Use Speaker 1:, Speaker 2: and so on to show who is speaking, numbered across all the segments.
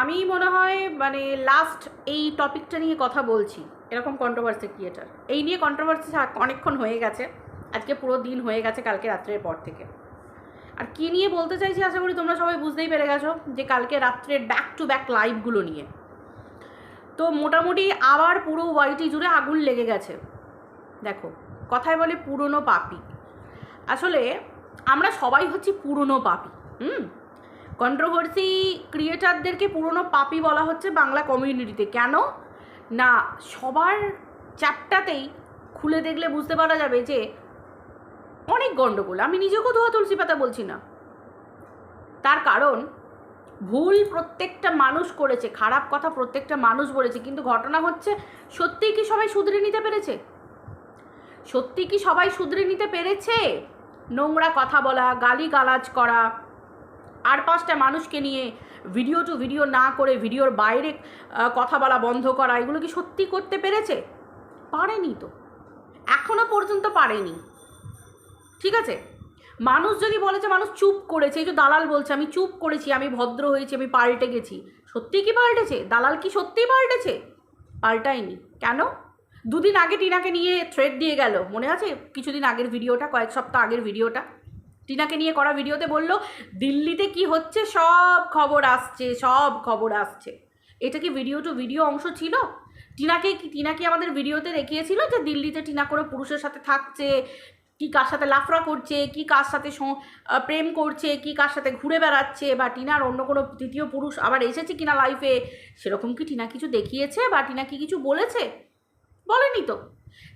Speaker 1: আমি মনে হয় মানে লাস্ট এই টপিকটা নিয়ে কথা বলছি, এরকম কন্ট্রোভার্সি ক্রিয়েটার এই নিয়ে কন্ট্রোভার্সি অনেকক্ষণ হয়ে গেছে, আজকে পুরো দিন হয়ে গেছে কালকে রাত্রের পর থেকে। আর কী নিয়ে বলতে চাইছি আশা করি তোমরা সবাই বুঝতেই পেরে গেছো যে কালকে রাত্রের ব্যাক টু ব্যাক লাইভগুলো নিয়ে। তো মোটামুটি আবার পুরো ওয়াইটি জুড়ে আগুন লেগে গেছে। দেখো, কথায় বলে পুরনো পাপি। আসলে আমরা সবাই হচ্ছি পুরনো পাপি, হুম? কন্ট্রোভার্সি ক্রিয়েটারদেরকে পুরনো পাপি বলা হচ্ছে বাংলা কমিউনিটিতে কেন? না, সবার চ্যাপটাতেই খুলে দেখলে বুঝতে পারা যাবে যে অনেক গণ্ডগোল আমি নিজেকেও ধোয়া তুলসী পাতা বলছি না। তার কারণ, ভুল প্রত্যেকটা মানুষ করেছে, খারাপ কথা প্রত্যেকটা মানুষ বলেছে, কিন্তু ঘটনা হচ্ছে, সত্যিই কি সবাই শুধরে নিতে পেরেছে? সত্যি কি সবাই শুধরে নিতে পেরেছে? নোংরা কথা বলা গালি গালাজ করা আর পাঁচটা মানুষকে নিয়ে ভিডিও টু ভিডিও না করে ভিডিওর বাইরে কথা বলা বন্ধ করা, এগুলো কি সত্যি করতে পেরেছে? পারেনি তো। এখনও পর্যন্ত পারেনি। ঠিক আছে? মানুষ যদি বলে যে মানুষ চুপ করেছে, এই যে দালাল বলছে, আমি চুপ করেছি, আমি ভদ্র হয়েছি, আমি পাল্টে গেছি, সত্যি কি পাল্টেছে? দালাল কি সত্যিই পাল্টেছে? পাল্টায়নি। কেন? দুদিন আগে টিনাকে নিয়ে থ্রেড দিয়ে গেল। মনে আছে? কিছুদিন আগের ভিডিওটা কয়েক সপ্তাহ আগের ভিডিওটা টিনাকে নিয়ে করা ভিডিওতে বলল, দিল্লিতে কি হচ্ছে? সব খবর আসছে, সব খবর আসছে। এটা কি ভিডিও টু ভিডিও অংশ ছিল? টিনাকে কি, টিনা কি আমাদের ভিডিওতে দেখিয়েছিল যে দিল্লিতে টিনা করে পুরুষের সাথে থাকছে? কি কার সাথে লাফরা করছে? কি কার সাথে প্রেম করছে? কি কার সাথে ঘুরে বেড়াচ্ছে? বা টিনার অন্য কোনো তৃতীয় পুরুষ আবার এসেছে কিনা লাইফে সেরকম কি টিনা কিছু দেখিয়েছে? বা টিনা কি কিছু বলেছে? বলেনি তো।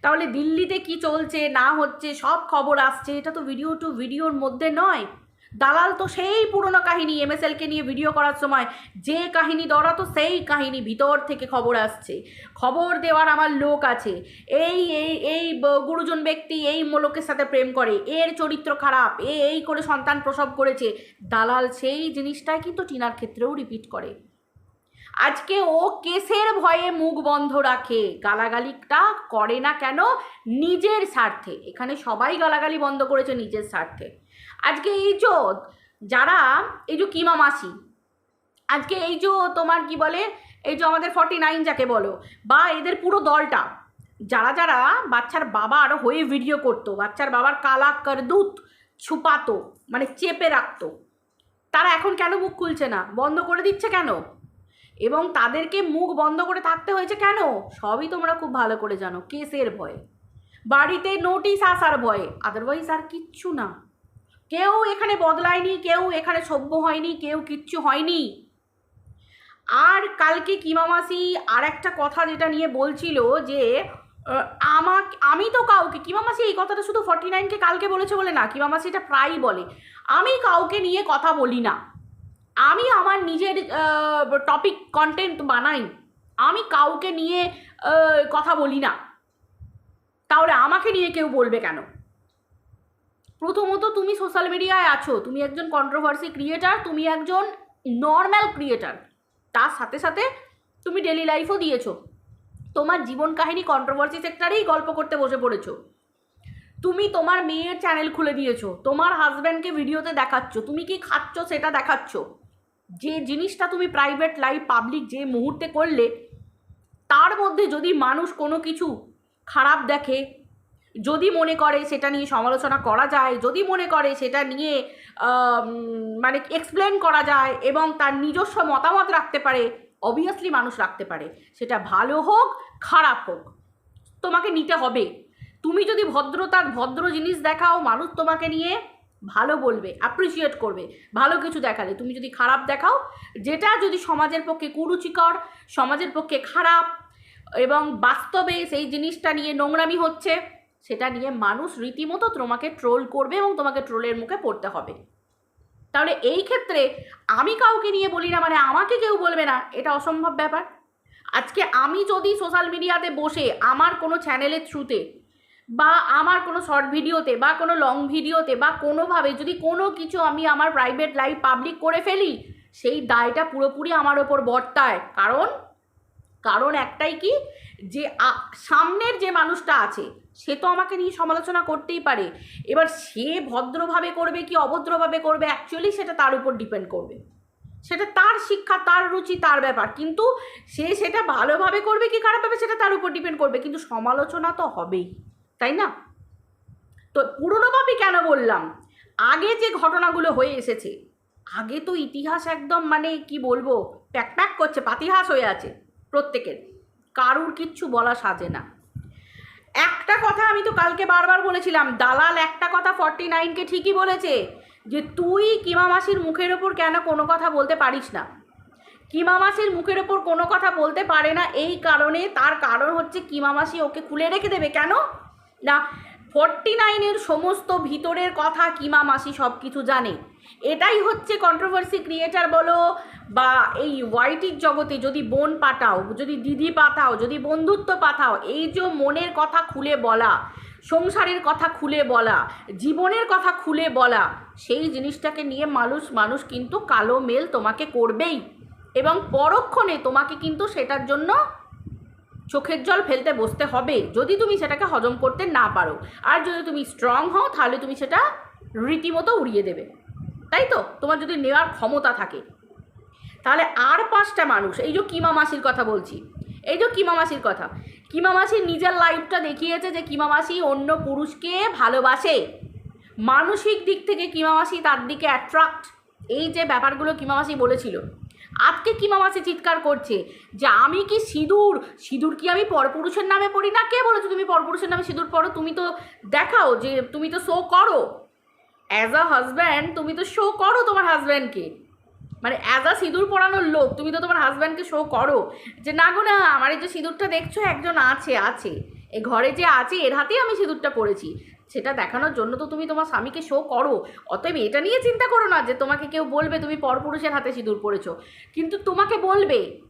Speaker 1: তাহলে দিল্লিতে কি চলছে, না হচ্ছে, সব খবর আসছে, এটা তো ভিডিও টু ভিডিওর মধ্যে নয়। দালাল তো সেই পুরনো কাহিনী এমএসএলকে নিয়ে ভিডিও করার সময়, যে কাহিনী দৌড়াতো সেই কাহিনী ভিতর থেকে খবর আসছে। খবর দেওয়ার আমার লোক আছে। এই এই এই গুরুজন ব্যক্তি এই লোকের সাথে প্রেম করে, এর চরিত্র খারাপ, এ, এই করে সন্তান প্রসব করেছে। দালাল সেই জিনিসটাই কিন্তু টিনার ক্ষেত্রেও রিপিট করে। আজকে ও কেসের ভয়ে মুখ বন্ধ রাখে। গালাগালিটা করে না কেন? নিজের স্বার্থে। এখানে সবাই গালাগালি বন্ধ করেছে নিজের স্বার্থে। আজকে এই যে যারা, এই যে কিমা মাসি, আজকে এই যে তোমার কি বলে, এই যে আমাদের ফর্টি নাইন যাকে বলো, বা এদের পুরো দলটা, যারা যারা বাচ্চার বাবার হয়ে ভিডিও করতো, বাচ্চার বাবার কালা করদুত ছুপাতো মানে চেপে রাখতো, তারা এখন কেন মুখ খুলছে না? বন্ধ করে দিচ্ছে কেন? এবং তাদেরকে মুখ বন্ধ করে থাকতে হয়েছে কেন? সবই তোমরা খুব ভালো করে জানো, কেসের ভয়ে। বাড়িতে নোটিশ আসার ভয়ে। আদারওয়াইজ আর কিচ্ছু না। কেউ এখানে বদলায়নি, কেউ এখানে সভ্য হয়নি, কেউ কিচ্ছু হয়নি। আর কালকে কিমামাসি আর একটা কথা যেটা নিয়ে বলছিল যে আমাক, আমি তো কাউকে কিমামাসি এই কথাটা শুধু ফর্টি নাইনকে কালকে বলেছে বলে না কিমামাসি এটা প্রায়ই বলে। আমি কাউকে নিয়ে কথা বলি না। আমি আমার নিজের টপিক কন্টেন্ট বানাই। আমি কাউকে নিয়ে কথা বলি না। তাহলে আমাকে নিয়ে কেউ বলবে কেন? প্রথমত তুমি সোশ্যাল মিডিয়ায় আছো। তুমি একজন কন্ট্রোভার্সি ক্রিয়েটার তুমি একজন নর্ম্যাল ক্রিয়েটার তার সাথে সাথে তুমি ডেলি লাইফও দিয়েছ। তোমার জীবন কাহিনী কন্ট্রোভার্সি সেক্টরেই গল্প করতে বসে পড়েছো। তুমি তোমার মেয়ের চ্যানেল খুলে দিয়েছ। তোমার হাজব্যান্ডকে ভিডিওতে দেখাচ্ছ। তুমি কি খাচ্ছ সেটা দেখাচ্ছ। যে জিনিসটা তুমি প্রাইভেট লাইফ পাবলিক যে মুহূর্তে করলে, তার মধ্যে যদি মানুষ কোনো কিছু খারাপ দেখে, যদি মনে করে সেটা নিয়ে সমালোচনা করা যায়, যদি মনে করে সেটা নিয়ে মানে এক্সপ্লেন করা যায় এবং তার নিজস্ব মতামত রাখতে পারে অবভিয়াসলি মানুষ রাখতে পারে। সেটা ভালো হোক, খারাপ হোক, তোমাকে নিতে হবে। তুমি যদি ভদ্রতার ভদ্র জিনিস দেখাও, মানুষ তোমাকে নিয়ে ভালো বলবে অ্যাপ্রিসিয়েট করবে, ভালো কিছু দেখালে। তুমি যদি খারাপ দেখাও, যেটা যদি সমাজের পক্ষে কুরুচিকর, সমাজের পক্ষে খারাপ এবং বাস্তবে সেই জিনিসটা নিয়ে নোংরামি হচ্ছে, সেটা নিয়ে মানুষ রীতিমতো তোমাকে ট্রোল করবে এবং তোমাকে ট্রোলের মুখে পড়তে হবে। তাহলে এই ক্ষেত্রে আমি কাউকে নিয়ে বলি না মানে আমাকে কেউ বলবে না, এটা অসম্ভব ব্যাপার। আজকে আমি যদি সোশ্যাল মিডিয়াতে বসে আমার কোনো চ্যানেলের থ্রুতে বা আমার কোনো শর্ট ভিডিওতে বা কোনো লং ভিডিওতে বা কোনোভাবে যদি কোনো কিছু আমি আমার প্রাইভেট লাইফ পাবলিক করে ফেলি, সেই দায়টা পুরোপুরি আমার ওপর বর্তায়। কারণ কারণ একটাই কি? যে সামনের যে মানুষটা আছে, সে তো আমাকে নিয়ে সমালোচনা করতেই পারে। এবার সে ভদ্রভাবে করবে কি অভদ্রভাবে করবে অ্যাকচুয়ালি সেটা তার উপর ডিপেন্ড করবে। সেটা তার শিক্ষা, তার রুচি, তার ব্যাপার। কিন্তু সে সেটা ভালোভাবে করবে কি খারাপভাবে, সেটা তার উপর ডিপেন্ড করবে। কিন্তু সমালোচনা তো হবেই। তাই না? তো পুরনোভাবে কেন বললাম? আগে যে ঘটনাগুলো হয়ে এসেছে, আগে তো ইতিহাস একদম মানে কি বলব প্যাক প্যাক করছে, পাতিহাস হয়ে আছে প্রত্যেকের। কারুর কিচ্ছু বলা সাজে না। একটা কথা আমি তো কালকে বারবার বলেছিলাম, দালাল একটা কথা ফর্টি নাইনকে ঠিকই বলেছে, যে তুই কিমামাসির মুখের ওপর কেন কোনো কথা বলতে পারিস না? কিমা মাসির মুখের ওপর কোনো কথা বলতে পারে না, এই কারণে, তার কারণ হচ্ছে কিমামাসি ওকে খুলে রেখে দেবে। কেন? না ফর্টি নাইনের সমস্ত ভিতরের কথা কিমা মাসি সব কিছু জানে। এটাই হচ্ছে কন্ট্রোভার্সি ক্রিয়েটার বলো বা এই ওয়াইটির জগতে যদি বোন পাঠাও, যদি দিদি পাঠাও, যদি বন্ধুত্ব পাঠাও, এই যে মনের কথা খুলে বলা, সংসারের কথা খুলে বলা, জীবনের কথা খুলে বলা, সেই জিনিসটাকে নিয়ে মানুষ মানুষ কিন্তু কালো মেল তোমাকে করবেই। এবং পরক্ষণে তোমাকে কিন্তু সেটার জন্য চোখের জল ফেলতে বসতে হবে। যদি তুমি সেটাকে হজম করতে না পারো, আর যদি তুমি স্ট্রং হও, তাহলে তুমি সেটা রীতিমতো উড়িয়ে দেবে। তাই তো? তোমার যদি নেওয়ার ক্ষমতা থাকে। তাহলে আর পাঁচটা মানুষ, এই যে কিমা মাসির কথা বলছি, এই যে কিমা মাসির কথা, কিমা মাসির নিজের লাইফটা দেখিয়েছে যে কিমা মাসি অন্য পুরুষকে ভালোবাসে। মানসিক দিক থেকে কিমা মাসি তার দিকে অ্যাট্রাক্ট এই যে ব্যাপারগুলো কিমা মাসি বলেছিল আজকে কিমা মাসি চিৎকার করছে? যে আমি কি সিঁদুর? সিঁদুর কি আমি পরপুরুষের নামে পড়ি না? কে বলেছ তুমি পরপুরুষের নামে সিঁদুর পড়ো তুমি তো দেখাও যে তুমি তো শো করো। অ্যাজ আ হাজব্যান্ড তুমি তো শো করো তোমার হাজব্যান্ডকে মানে অ্যাজ আ সিঁদুর পরানোর লোক, তুমি তো তোমার হাজব্যান্ডকে শো করো। যে না গো, না, আমার এই যে সিঁদুরটা দেখছ, একজন আছে আছে। এ ঘরে যে আছে, এর হাতেই আমি সিঁদুরটা পরেছি। সেটা দেখানোর জন্য তো তুমি তোমার স্বামীকে শো করো। অতএব এটা নিয়ে চিন্তা করো না যে তোমাকে কেউ বলবে, তুমি পরপুরুষের হাতে সিঁদুর পরেছো। কিন্তু তোমাকে বলবে,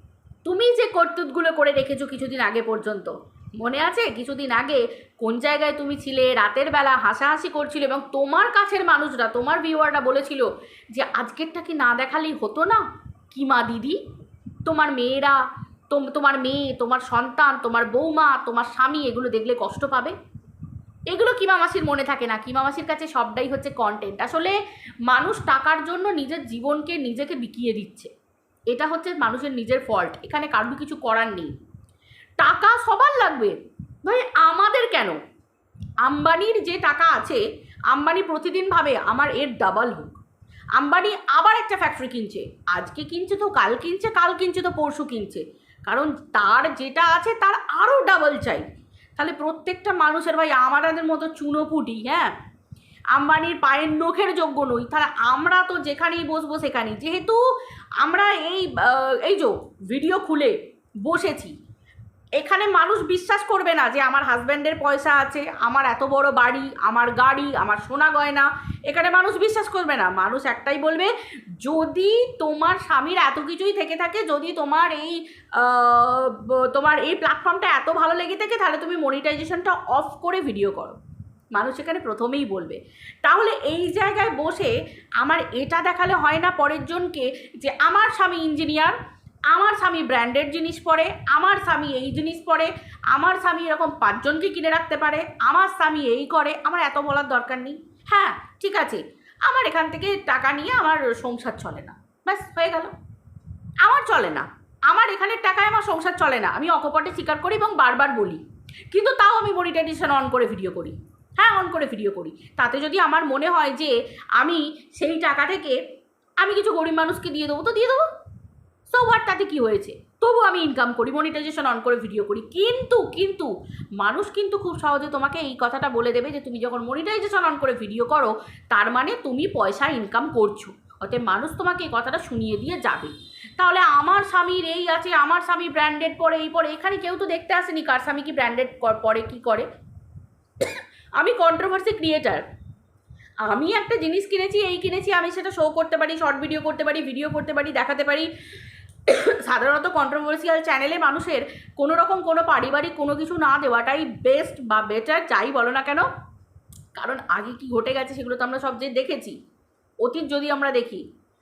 Speaker 1: তুমি যে কর্তৃত্বগুলো করে রেখেছো কিছুদিন আগে পর্যন্ত। মনে আছে? কিছুদিন আগে কোন জায়গায় তুমি ছিলে, রাতের বেলা হাসাহাসি করছিল এবং তোমার কাছের মানুষরা, তোমার ভিউয়াররা বলেছিল যে, আজকেরটা কি না দেখালেই হতো না? কি মা দিদি? তোমার মেয়েরা, তোম- তোমার মেয়ে, তোমার সন্তান, তোমার বৌমা, তোমার স্বামী এগুলো দেখলে কষ্ট পাবে? এগুলো কিমা মাসির মনে থাকে না? কিমা মাসির কাছে সবটাই হচ্ছে কন্টেন্ট আসলে মানুষ টাকার জন্য নিজের জীবনকে নিজেকে বিকিয়ে দিচ্ছে। এটা হচ্ছে মানুষের নিজের ফল্ট এখানে কারোর কিছু করার নেই। টাকা সবার লাগবে। ভাই, আমাদের কেন? আম্বানির যে টাকা আছে, আম্বানি প্রতিদিন ভাবে, আমার এর ডাবল হোক। আম্বানি আবার একটা ফ্যাক্টরি কিনছে। আজকে কিনছে তো, কাল কিনছে কাল কিনছে তো, পরশু কিনছে। কারণ তার যেটা আছে, তার আরও ডাবল চাই। তাহলে প্রত্যেকটা মানুষের ভাই আমাদের মতো চুনোপুটি হ্যাঁ? আম্বানির পায়ের নখের যোগ্য নই। তাহলে আমরা তো যেখানেই বসবো সেখানেই। যেহেতু আমরা এই এই যে ভিডিও খুলে বসেছি এখানে মানুষ বিশ্বাস করবে না যে আমার হাজব্যান্ডের পয়সা আছে, আমার এত বড় বাড়ি, আমার গাড়ি, আমার সোনা গয়না। এখানে মানুষ বিশ্বাস করবে না। মানুষ একটাই বলবে, যদি তোমার স্বামীর এত কিছুই থেকে থাকে, যদি তোমার এই তোমার এই প্ল্যাটফর্মটা এত ভালো লেগে থাকে, তাহলে তুমি মনিটাইজেশনটা অফ করে ভিডিও করো। মানুষ এখানে প্রথমেই বলবে। তাহলে এই জায়গায় বসে আমার এটা দেখালে হয় না পরের জনকে যে আমার স্বামী ইঞ্জিনিয়ার আমার স্বামী ব্র্যান্ডেড জিনিস পরে, আমার স্বামী এই জিনিস পরে, আমার স্বামী এরকম পাঁচজনকে কিনে রাখতে পারে, আমার স্বামী এই করে, আমার এত বলার দরকার নেই। হ্যাঁ ঠিক আছে, আমার এখান থেকে টাকা নিয়ে আমার সংসার চলে না। ব্যাস, হয়ে গেল। আমার চলে না। আমার এখানের টাকায় আমার সংসার চলে না। আমি অকপটে স্বীকার করি এবং বারবার বলি। কিন্তু তাও আমি মনিটাইজেশন অন করে ভিডিও করি। হ্যাঁ অন করে ভিডিও করি। তাতে যদি আমার মনে হয় যে আমি সেই টাকা থেকে আমি কিছু গরিব মানুষকে দিয়ে দেবো, তো দিয়ে দেবো। সো হোয়াট তাতে কী হয়েছে? তবু আমি ইনকাম করি মনিটাইজেশন অন করে ভিডিও করি। কিন্তু কিন্তু মানুষ কিন্তু খুব সহজে তোমাকে এই কথাটা বলে দেবে যে, তুমি যখন মনিটাইজেশন অন করে ভিডিও করো, তার মানে তুমি পয়সা ইনকাম করছ। অতএব মানুষ তোমাকে এই কথাটা শুনিয়ে দিয়ে যাবে। তাহলে আমার স্বামীর এই আছে, আমার স্বামী ব্র্যান্ডেড পরে, এই পরে, এখানে কেউ তো দেখতে আসেনি কার স্বামী কি ব্র্যান্ডেড পরে কি করে। আমি কন্ট্রোভার্সি ক্রিয়েটার আমি একটা জিনিস কিনেছি, এই কিনেছি, আমি সেটা শো করতে পারি শর্ট ভিডিও করতে পারি ভিডিও করতে পারি, দেখাতে পারি। সাধারণত কন্ট্রোভার্সিয়াল চ্যানেলে মানুষের কোনো রকম কোনো পারিবারিক কোনো কিছু না দেওয়াটাই বেস্ট বা বেটার যাই বলো না কেন? কারণ আগে কি ঘটে গেছে সেগুলো তো আমরা সব যে দেখেছি। অতীত যদি আমরা দেখি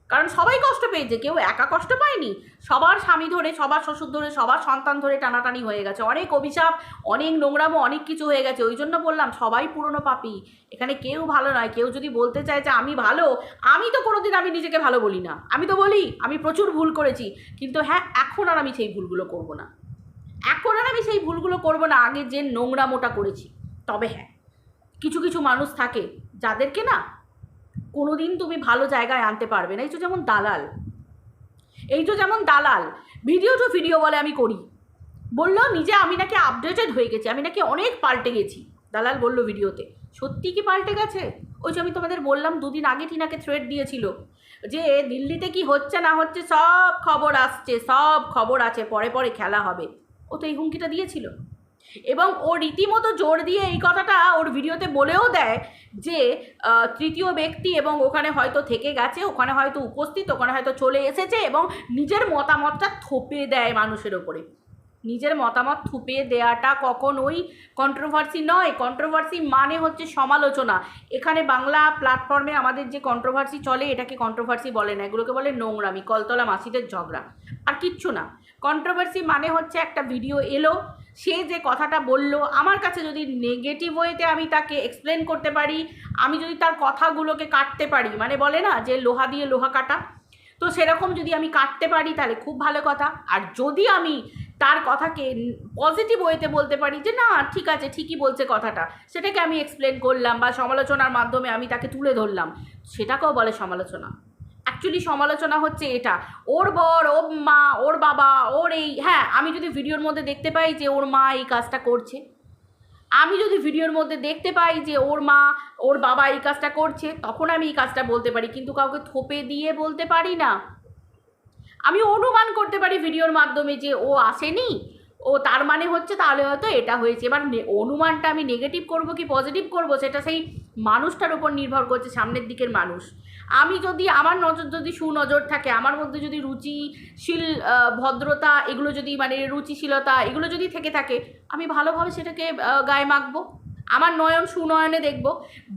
Speaker 1: কারণ সবাই কষ্ট পেয়েছে, কেউ একা কষ্ট পায়নি। সবার স্বামী ধরে, সবার শ্বশুর ধরে, সবার সন্তান ধরে টানাটানি হয়ে গেছে। অনেক অভিশাপ, অনেক নোংরামো অনেক কিছু হয়ে গেছে। ওই জন্য বললাম, সবাই পুরনো পাপি। এখানে কেউ ভালো নয়। কেউ যদি বলতে চায় যে আমি ভালো, আমি তো কোনোদিন আমি নিজেকে ভালো বলি না। আমি তো বলি, আমি প্রচুর ভুল করেছি। কিন্তু হ্যাঁ এখন আর আমি সেই ভুলগুলো করব না। এখন আর আমি সেই ভুলগুলো করব না। আগে যে নোংরামোটা করেছি, তবে হ্যাঁ কিছু কিছু মানুষ থাকে যাদেরকে না কোনোদিন তুমি ভালো জায়গায় আনতে পারবে না। এই তো যেমন দালাল। এই তো যেমন দালাল। ভিডিও টু ভিডিও বলে আমি করি। বলল, নিজে আমি নাকি আপডেটেড হয়ে গেছি। আমি নাকি অনেক পাল্টে গেছি। দালাল বলল ভিডিওতে। সত্যি কি পাল্টে গেছে? ওই যে আমি তোমাদের বললাম, দুদিন আগে টিনাকে থ্রেড দিয়েছিল যে, দিল্লিতে কি হচ্ছে না হচ্ছে সব খবর আসছে, সব খবর আছে, পরে পরে খেলা হবে। ও তো এই হুমকিটা দিয়েছিল। এবং ও রীতিমতো জোর দিয়ে এই কথাটা ওর ভিডিওতে বলেও দেয় যে তৃতীয় ব্যক্তি এবং ওখানে হয়তো থেকে গেছে, ওখানে হয়তো উপস্থিত, ওখানে হয়তো চলে এসেছে এবং নিজের মতামতটা থোপে দেয় মানুষের ওপরে। নিজের মতামত থুপে দেওয়াটা কখনোই কন্ট্রোভার্সি নয়। কন্ট্রোভার্সি মানে হচ্ছে সমালোচনা। এখানে বাংলা প্ল্যাটফর্মে আমাদের যে কন্ট্রোভার্সি চলে, এটাকে কন্ট্রোভার্সি বলে না। এগুলোকে বলে নোংরামি, কলতলা মাসিদের ঝগড়া। আর কিচ্ছু না। কন্ট্রোভার্সি মানে হচ্ছে একটা ভিডিও এলো, সে যে কথাটা বলল, আমার কাছে যদি নেগেটিভ ওয়েতে আমি তাকে এক্সপ্লেন করতে পারি, আমি যদি তার কথাগুলোকে কাটতে পারি মানে বলে না যে লোহা দিয়ে লোহা কাটা, তো সেরকম যদি আমি কাটতে পারি, তাহলে খুব ভালো কথা। আর যদি আমি তার কথাকে পজিটিভ ওয়েতে বলতে পারি যে, না, ঠিক আছে, ঠিকই বলছে কথাটা। সেটাকে আমি এক্সপ্লেন করলাম বা সমালোচনার মাধ্যমে আমি তাকে তুলে ধরলাম। সেটাকেও বলে সমালোচনা। অ্যাকচুয়ালি সমালোচনা হচ্ছে এটা। ওর বর, ওর মা, ওর বাবা, ওর এই হ্যাঁ আমি যদি ভিডিওর মধ্যে দেখতে পাই যে ওর মা এই কাজটা করছে, আমি যদি ভিডিওর মধ্যে দেখতে পাই যে ওর মা, ওর বাবা এই কাজটা করছে, তখন আমি এই কাজটা বলতে পারি। কিন্তু কাউকে থোপে দিয়ে বলতে পারি না। আমি অনুমান করতে পারি ভিডিওর মাধ্যমে যে ও আসেনি, ও তার মানে হচ্ছে তাহলে হয়তো এটা হয়েছে। এবার অনুমানটা আমি নেগেটিভ করব কি পজিটিভ করব, সেটা সেই মানুষটার উপর নির্ভর করছে, সামনের দিকের মানুষ। আমি যদি, আমার নজর যদি সুনজর থাকে, আমার মধ্যে যদি রুচিশীল ভদ্রতা, এগুলো যদি মানে রুচিশীলতা, এগুলো যদি থেকে থাকে, আমি ভালোভাবে সেটাকে গায়ে মাখবো। আমার নয়ন সুনয়নে দেখব।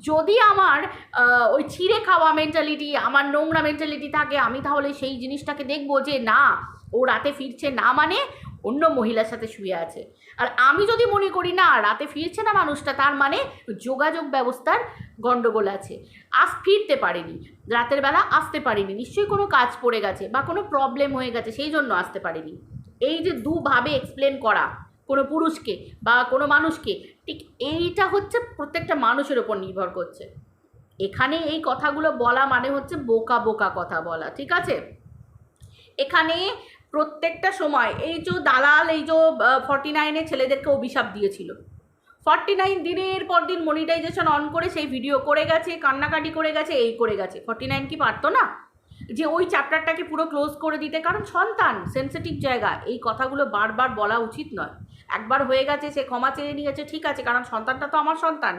Speaker 1: যদি আমার ওই ছিঁড়ে খাওয়া মেন্টালিটি আমার নোংরা মেন্টালিটি থাকে, আমি তাহলে সেই জিনিসটাকে দেখব যে না, ও রাতে ফিরছে না মানে অন্য মহিলার সাথে শুয়ে আছে। আর আমি যদি মনে করি না, রাতে ফিরছে না মানুষটা, তার মানে যোগাযোগ ব্যবস্থার গণ্ডগোল আছে। আজ ফিরতে পারেনি, রাতের বেলা আসতে পারেনি, নিশ্চয়ই কোনো কাজ পড়ে গেছে বা কোনো প্রবলেম হয়ে গেছে, সেই জন্য আসতে পারেনি। এই যে দুভাবে এক্সপ্লেন করা কোনো পুরুষকে বা কোনো মানুষকে, ঠিক এইটা হচ্ছে প্রত্যেকটা মানুষের ওপর নির্ভর করছে। এখানে এই কথাগুলো বলা মানে হচ্ছে বোকা বোকা কথা বলা, ঠিক আছে? এখানে প্রত্যেকটা সময় এই যে দালাল, এই যে ফর্টি নাইনে ছেলেদেরকে অভিশাপ দিয়েছিল। ফর্টি নাইন দিনের পর দিন মনিটাইজেশন অন করে সেই ভিডিও করে গেছে, কান্নাকাটি করে গেছে, এই করে গেছে। ফর্টি নাইন কি পারতো না? যে ওই চ্যাপ্টারটাকে পুরো ক্লোজ করে দিতে, কারণ সন্তান সেন্সিটিভ জায়গা, এই কথাগুলো বারবার বলা উচিত নয়। একবার হয়ে গেছে, সে ক্ষমা চেয়ে নিয়েছে, ঠিক আছে, কারণ সন্তানটা তো আমার সন্তান।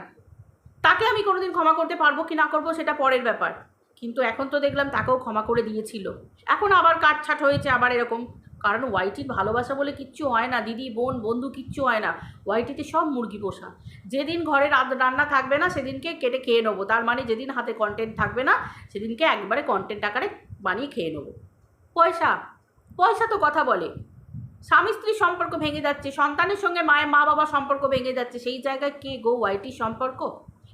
Speaker 1: তাকে আমি কোনোদিন ক্ষমা করতে পারব কি না করব সেটা পরের ব্যাপার। কিন্তু এখন তো দেখলাম তাকেও ক্ষমা করে দিয়েছিল। এখন আবার কাটছাট হয়েছে, আবার এরকম। কারণ ওয়াইটির ভালোবাসা বলে কিচ্ছু হয় না, দিদি, বোন, বন্ধু কিচ্ছু হয় না। ওয়াইটিতে সব মুরগি পোষা। যেদিন ঘরে রান্না থাকবে না, সেদিনকে কেটে খেয়ে নেব। তার মানে যেদিন হাতে কন্টেন্ট থাকবে না, সেদিনকে একবারে কন্টেন্ট আকারে বানিয়ে খেয়ে নেব। পয়সা পয়সা তো কথা বলে। স্বামী স্ত্রীর সম্পর্ক ভেঙে যাচ্ছে, সন্তানের সঙ্গে মায়ের মা বাবা সম্পর্ক ভেঙে যাচ্ছে, সেই জায়গায় কে গো ওয়াইটির সম্পর্ক?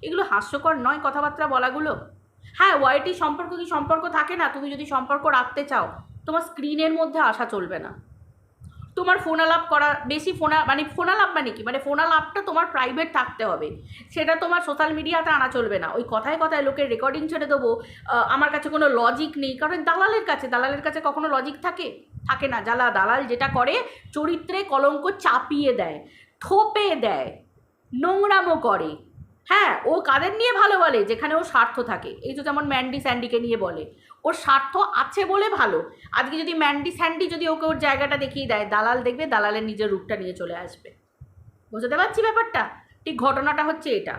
Speaker 1: এগুলো হাস্যকর নয় কথাবার্তা বলাগুলো? হ্যাঁ ওয়াইটি সম্পর্ক কি সম্পর্ক থাকে না? তুমি যদি সম্পর্ক রাখতে চাও, তোমার স্ক্রিনের মধ্যে আসা চলবে না। তোমার ফোন আলাপ করা, বেশি ফোন মানে ফোন আলাপ মানে কি? মানে ফোন আলাপটা তোমার প্রাইভেট থাকতে হবে। সেটা তোমার সোশ্যাল মিডিয়াতে আনা চলবে না। ওই কথায় কথায় লোকের রেকর্ডিং ছেড়ে দেবো। আমার কাছে কোনো লজিক নেই। কারণ দালালের কাছে দালালের কাছে কখনো লজিক থাকে? থাকে না। জ্বালা দালাল যেটা করে, চরিত্রে কলঙ্ক চাপিয়ে দেয়, থোপে দেয়, নোংরামো করে। হ্যাঁ ও কাদের নিয়ে ভালো বলে? যেখানে ওর স্বার্থ থাকে। এই তো যেমন ম্যান্ডি স্যান্ডিকে নিয়ে বলে। ওর স্বার্থ আছে বলে ভালো। আজকে যদি ম্যান্ডি স্যান্ডি যদি ওকে ওর জায়গাটা দেখিয়ে দেয়, দালাল দেখবে, দালালের নিজের রূপটা নিয়ে চলে আসবে। বুঝতে পারছি ব্যাপারটা? ঠিক ঘটনাটা হচ্ছে এটা।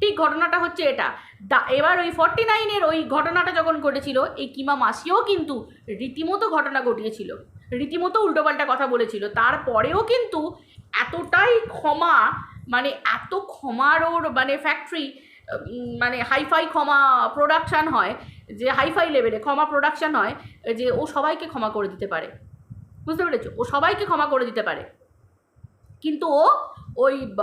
Speaker 1: ঠিক ঘটনাটা হচ্ছে এটা। দা, এবার ওই ফর্টি নাইনের ওই ঘটনাটা যখন ঘটেছিল, এই কিমা মাসিও কিন্তু রীতিমতো ঘটনা ঘটিয়েছিল। রীতিমতো উল্টোপাল্টা কথা বলেছিল। তারপরেও কিন্তু এতটাই ক্ষমা মানে এত ক্ষমার ওর মানে ফ্যাক্টরি মানে হাইফাই ক্ষমা প্রোডাকশান হয় যে হাইফাই লেভেলে ক্ষমা প্রোডাকশান হয় যে ও সবাইকে ক্ষমা করে দিতে পারে। বুঝতে পেরেছ? ও সবাইকে ক্ষমা করে দিতে পারে। কিন্তু ও ওই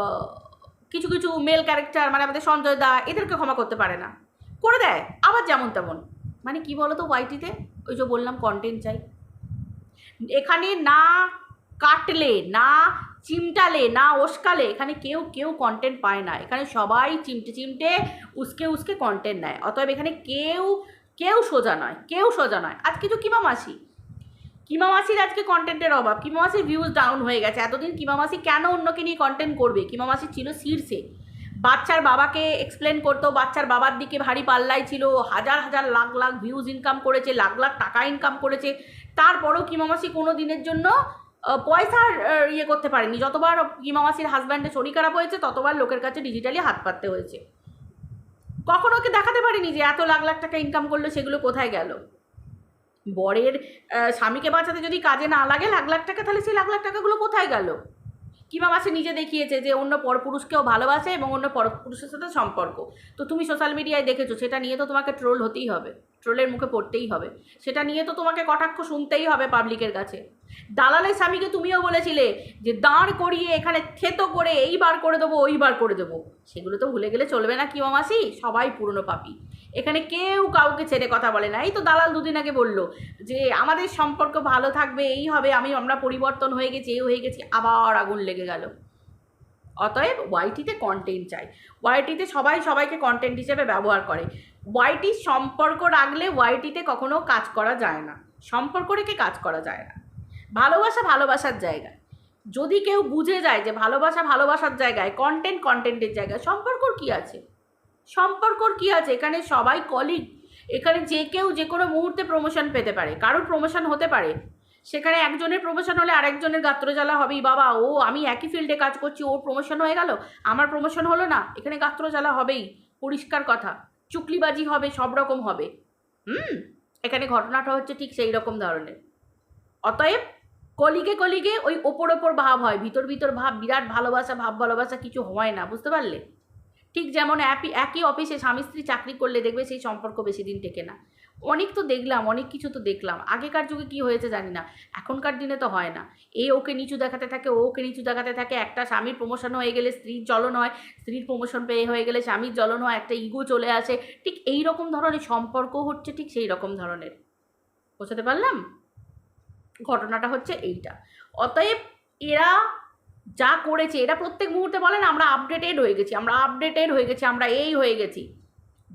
Speaker 1: কিছু কিছু মেল ক্যারেক্টার মানে আমাদের সঞ্জয় দা, এদেরকে ক্ষমা করতে পারে না। করে দেয়, আবার যেমন তেমন। মানে কি বলো তো? ওয়াইটিতে ওই যে বললাম কন্টেন্ট চাই। এখানে না কাটলে, না চিমটালে, না ওসকালে, এখানে কেউ কেউ কন্টেন্ট পায় না। এখানে সবাই চিমটে চিমটে উসকে উসকে কন্টেন্ট নেয়। অতএব এখানে কেউ কেউ সোজা নয়, কেউ সোজা নয়। আজকে তো কিমা মাসি? কিমা মাসির আজকে কন্টেন্টের অভাব। কিমা মাসির ভিউজ ডাউন হয়ে গেছে। এতদিন কিমা মাসি কেন অন্যকে নিয়ে কন্টেন্ট করবে? কিমা মাসি ছিল শীর্ষে। বাচ্চার বাবাকে এক্সপ্লেন করতো, বাচ্চার বাবার দিকে ভারী পাল্লাই ছিল, হাজার হাজার লাখ লাখ ভিউজ ইনকাম করেছে, লাখ লাখ টাকা ইনকাম করেছে। তারপরেও কিমা মাসি কোনো দিনের জন্য পয়সার ইয়ে করতে পারেনি। যতবার কিমা মাসির হাজব্যান্ডের শরীর খারাপ হয়েছে, ততবার লোকের কাছে ডিজিটালি হাত পাততে হয়েছে। কখনো ওকে দেখাতে পারিনি যে এত লাখ লাখ টাকা ইনকাম করল, সেগুলো কোথায় গেল? বরের স্বামীকে বাঁচাতে যদি কাজে না লাগে লাখ লাখ টাকা, তাহলে সেই লাখ লাখ টাকাগুলো কোথায় গেল? কিমা মাসে নিজে দেখিয়েছে যে অন্য পরপুরুষকেও ভালোবাসে এবং অন্য পরপুরুষের সাথে সম্পর্ক। তো তুমি সোশ্যাল মিডিয়ায় দেখেছ, সেটা নিয়ে তো তোমাকে ট্রোল হতেই হবে। ট্রোলের মুখে পড়তেই হবে। সেটা নিয়ে তো তোমাকে কটাক্ষ শুনতেই হবে পাবলিকের কাছে। দালালের স্বামীকে তুমিও বলেছিলে যে দাঁড় করিয়ে এখানে থেতো করে এই বার করে দেবো ওই বার করে দেবো। সেগুলো তো ভুলে গেলে চলবে না কি মাসি? সবাই পুরনো পাপি। এখানে কেউ কাউকে ছেড়ে কথা বলে না। এই তো দালাল দুদিন আগে বলল যে, আমাদের সম্পর্ক ভালো থাকবে, এই হবে, আমি, আমরা পরিবর্তন হয়ে গেছি, এই হয়ে গেছি। আবার আগুন লেগে গেল। অতএব ওয়াইটিতে কন্টেন্ট চাই। ওয়াইটিতে সবাই সবাইকে কন্টেন্ট হিসেবে ব্যবহার করে। ওয়াইটির সম্পর্ক রাখলে ওয়াইটিতে কখনো কাজ করা যায় না। সম্পর্ক রেখে কাজ করা যায় না। ভালোবাসা ভালোবাসার জায়গা। যদি কেউ বুঝে যায় যে ভালোবাসা ভালোবাসার জায়গায় কন্টেন্ট কন্টেন্টের জায়গায়, সম্পর্কর কি আছে? সম্পর্কর কি আছে? এখানে সবাই কলিগ এখানে যে কেউ যে কোনো মুহূর্তে প্রমোশন পেতে পারে, কারোর প্রমোশন হতে পারে। সেখানে একজনের প্রমোশন হলে আরেকজনের গাত্রজ্বালা হবেই, বাবা, ও, আমি একই ফিল্ডে কাজ করছি, ওর প্রমোশন হয়ে গেল, আমার প্রমোশন হলো না। এখানে গাত্রজ্বালা হবেই, পরিষ্কার কথা। চুকলিবাজি হবে, সব রকম হবে। হুম? এখানে ঘটনাটা হচ্ছে ঠিক সেই রকম ধরনের। অতএব কলিগে কলিগে ওই ওপর ওপর ভাব হয়, ভিতর ভিতর ভাব, বিরাট ভালোবাসা, ভাব ভালোবাসা কিছু হয় না, বুঝতে পারলে? ঠিক যেমন একই একই অফিসে স্বামী স্ত্রী চাকরি করলে দেখবে সেই সম্পর্ক বেশি দিন টেকে না। অনেক তো দেখলাম, অনেক কিছু তো দেখলাম। আগেকার যুগে কি হয়েছে জানি না, এখনকার দিনে তো হয় না। এ ওকে নিচু দেখাতে থাকে, ও ওকে নিচু দেখাতে থাকে, একটা স্বামীর প্রমোশন হয়ে গেলে স্ত্রীর জ্বলন হয়, স্ত্রীর প্রমোশন পেয়ে হয়ে গেলে স্বামীর জ্বলন হয়, একটা ইগো চলে আসে। ঠিক এই রকম ধরনের সম্পর্ক হচ্ছে ঠিক সেই রকম ধরনের। বোঝাতে পারলাম? ঘটনাটা হচ্ছে এইটা। অতএব এরা যা করেছে, এরা প্রত্যেক মুহূর্তে বলেন আমরা আপডেটেড হয়ে গেছি, আমরা আপডেটেড হয়ে গেছি, আমরা এই হয়ে গেছি।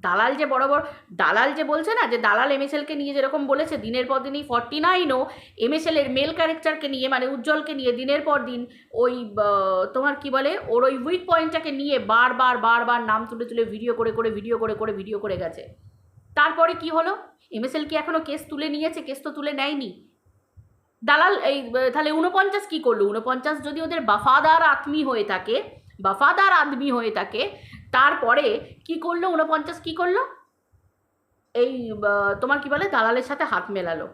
Speaker 1: দালাল যে বড় বড় দালাল যে বলছে না যে দালাল এমএসএলকে নিয়ে যেরকম বলেছে, দিনের পর দিনই ফর্টি নাইনও এমএসএলের মেল ক্যারেক্টারকে নিয়ে মানে উজ্জ্বলকে নিয়ে দিনের পর দিন ওই তোমার কি বলে, ওর ওই উইক পয়েন্টটাকে নিয়ে বারবার বারবার নাম তুলে তুলে ভিডিও করে করে ভিডিও করে করে ভিডিও করে গেছে। তারপরে কি হলো? এমএসএল কি এখনও কেস তুলে নিয়েছে কেস তো তুলে নেয়নি। দালাল, এই তাহলে উনপঞ্চাশ কী করল? উনপঞ্চাশ যদি ওদের বাফাদার আত্মী হয়ে থাকে, বাফাদার আদমি হয়ে থাকে, তারপরে কি করল? উনপঞ্চাশ কি করল? এই তোমার কি বলে? দালালের সাথে হাত মেলালো।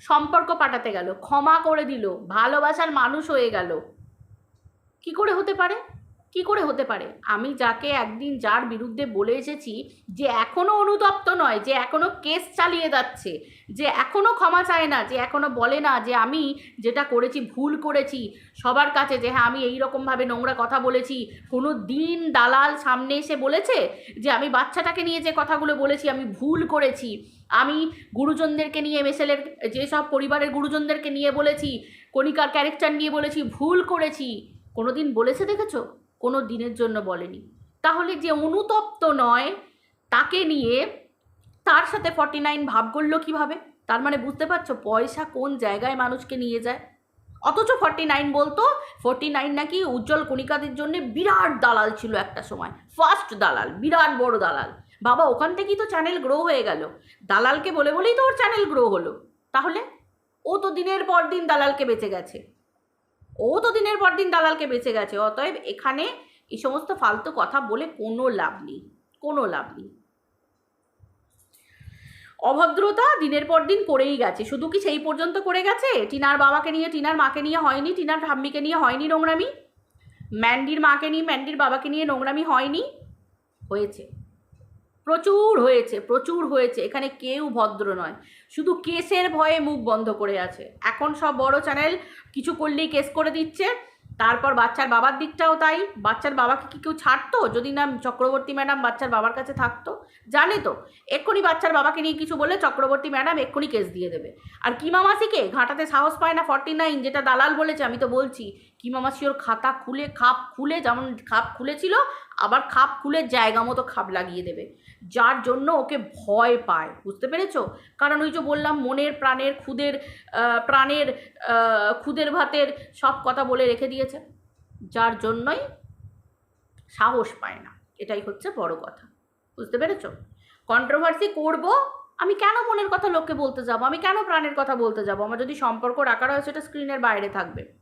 Speaker 1: সম্পর্ক পাঠাতে গেল, ক্ষমা করে দিল, ভালোবাসার মানুষ হয়ে গেল। কি করে হতে পারে? কি করে হতে পারে? আমি যাকে একদিন যার বিরুদ্ধে বলে এসেছি যে এখনও অনুতপ্ত নয়, যে এখনও কেস চালিয়ে যাচ্ছে, যে এখনও ক্ষমা চায় না, যে এখনও বলে না যে আমি যেটা করেছি ভুল করেছি, সবার কাছে যে হ্যাঁ আমি এই রকমভাবে নোংরা কথা বলেছি, কোনো দিন দালাল সামনে এসে বলেছে যে আমি বাচ্চাটাকে নিয়ে যে কথাগুলো বলেছি, আমি ভুল করেছি, আমি গুরুজনদেরকে নিয়ে, মেসেলের যেসব পরিবারের গুরুজনদেরকে নিয়ে বলেছি, কণিকার ক্যারেক্টার নিয়ে বলেছি, ভুল করেছি কোনো দিন বলেছে দেখেছ? কোনো দিনের জন্য বলেনি। তাহলে যে অনুতপ্ত নয়, তাকে নিয়ে তার সাথে ফর্টি নাইন ভাব করল কীভাবে? তার মানে বুঝতে পারছ, পয়সা কোন জায়গায় মানুষকে নিয়ে যায়? অথচ ফর্টি নাইন বলতো ফর্টি নাইন নাকি উজ্জ্বল কণিকাদের জন্য বিরাট দালাল ছিল একটা সময়। ফার্স্ট দালাল, বিরাট বড় দালাল। বাবা, ওখান থেকেই তো চ্যানেল গ্রো হয়ে গেল। দালালকে বলে বলেই তো ওর চ্যানেল গ্রো হলো। তাহলে? ও তো দিনের পর দিন দালালকে বেঁচে গেছে। ও তো দিনের পর দিন দালালকে বেঁচে গেছে, অতএব এখানে এই সমস্ত ফালতু কথা বলে কোনো লাভ নেই, কোনো লাভ নেই। অভদ্রতা দিনের পর দিন করেই গেছে, শুধু কি সেই পর্যন্ত করে গেছে? টিনার বাবাকে নিয়ে, টিনার মাকে নিয়ে হয়নি, টিনার ঠাম্মিকে নিয়ে হয়নি নোংরামি? ম্যান্ডির মাকে নিয়ে, ম্যান্ডির বাবাকে নিয়ে নোংরামি হয়নি? হয়েছে। প্রচুর হয়েছে প্রচুর হয়েছে। এখানে কেউ ভদ্র নয়। শুধু কেসের ভয়ে মুখ বন্ধ করে আছে। এখন সব বড় চ্যানেল কিছু করলেই কেস করে দিচ্ছে। তারপর বাচ্চার বাবার দিকটাও তাই। বাচ্চার বাবাকে কি কেউ ছাড়তো? যদি না চক্রবর্তী ম্যাডাম বাচ্চার বাবার কাছে থাকতো? জানে তো। এক্ষুনি বাচ্চার বাবাকে নিয়ে কিছু বললে চক্রবর্তী ম্যাডাম এক্ষুনি কেস দিয়ে দেবে। আর কিমা মাসিকে ঘাটাতে সাহস পায় না ফর্টি নাইন যেটা দালাল বলেছে, আমি তো বলছি। কিমা মাসি ওর খাতা খুলে, খাপ খুলে, যেমন খাপ খুলেছিল আবার খাপ খুলে জায়গা মতো খাপ লাগিয়ে দেবে। যার জন্য ওকে ভয় পায়, বুঝতে পেরেছ? কারণ ওই যে বললাম, মনের, প্রাণের, খুদের প্রাণের খুদের ভাতের সব কথা বলে রেখে দিয়েছে। যার জন্যই সাহস পায় না। এটাই হচ্ছে বড় কথা। বুঝতে পেরেছ? কন্ট্রোভার্সি করব, আমি কেন মনের কথা লোককে বলতে যাব? আমি কেন প্রাণের কথা বলতে যাব? আমার যদি সম্পর্ক রাখার হয় সেটা স্ক্রিনের বাইরে থাকবে।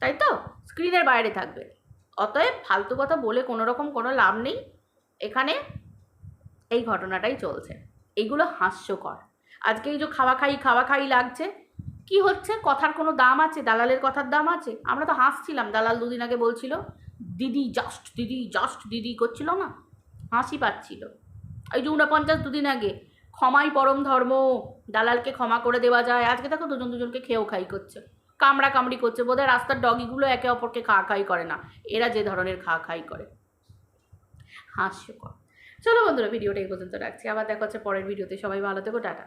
Speaker 1: তাই তো? স্ক্রিনের বাইরে থাকবে। অতএব ফালতু কথা বলে কোনো রকম কোনো লাভ নেই। এখানে এই ঘটনাটাই চলছে। এইগুলো হাস্যকর। আজকে এই যে খাওয়া খাই খাওয়া খাই লাগছে। কি হচ্ছে? কথার কোনো দাম আছে? দালালের কথার দাম আছে? আমরা তো হাসছিলাম। দালাল দুদিন আগে বলছিল, দিদি জাস্ট দিদি জাস্ট দিদি করছিল না? হাসি পাচ্ছিল। ওই যে ঊনপঞ্চাশ দুদিন আগে, ক্ষমাই পরম ধর্ম। দালালকে ক্ষমা করে দেওয়া যায়। আজকে দেখো দুজন দুজনকে খেয়েও খাই করছে। কামড়া কামড়ি করছে, বোধহয় রাস্তার ডগিগুলো একে অপরকে খা খাই করে না। এরা যে ধরনের খা খাই করে। হাস্যকর। চলো বন্ধুরা, ভিডিওটা এই পর্যন্ত রাখছি। আবার দেখা হচ্ছে পরের ভিডিওতে। সবাই ভালো থেকো, টাটা।